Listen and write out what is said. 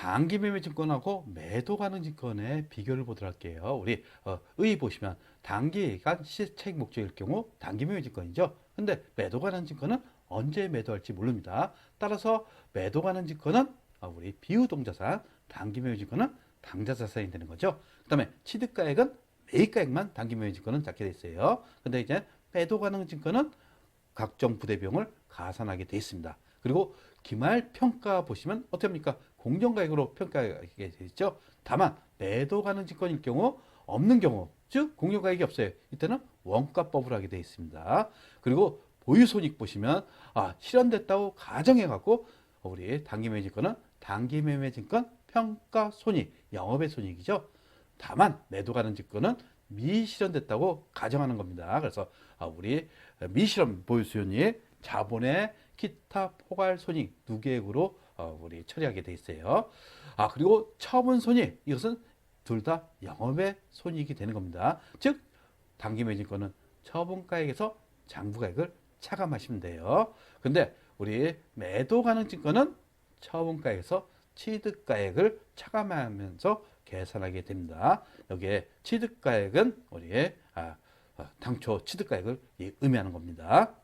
단기 매매 증권하고 매도 가능 증권의 비교를 보도록 할게요. 우리 어, 의 보시면 단기간 시세 차익 목적일 경우 단기 매매 증권이죠. 근데 매도 가능 증권은 언제 매도할지 모릅니다. 따라서 매도 가능 증권은 어, 우리 비유동자산, 단기 매매 증권은 당좌자산이 되는 거죠. 그 다음에 취득가액은 매입가액만 단기 매매 증권은 잡게 돼 있어요. 근데 이제 매도 가능 증권은 각종 부대 비용을 가산하게 돼 있습니다. 그리고 기말 평가 보시면 어떻게 합니까? 공정가액으로 평가하게 돼 있죠. 다만 매도 가능 증권일 경우 없는 경우, 즉 공정가액이 없어요. 이때는 원가법을 하게 돼 있습니다. 그리고 보유손익 보시면 아 실현됐다고 가정해 갖고 우리 단기매매 증권은 단기매매 증권 평가 손익, 영업의 손익이죠. 다만 매도 가능 증권은 미실현됐다고 가정하는 겁니다. 그래서 아, 우리 미실현 보유수요니 자본의 기타 포괄 손익 두 계획으로 어, 우리 처리하게 돼 있어요. 아 그리고 처분 손익 이것은 둘 다 영업의 손익이 되는 겁니다. 즉 단기 매진권은 처분가액에서 장부가액을 차감하시면 돼요. 근데 우리 매도 가능 증권은 처분가액에서 취득가액을 차감하면서 계산하게 됩니다. 여기에 취득가액은 우리의 아, 어, 당초 취득가액을 이- 의미하는 겁니다.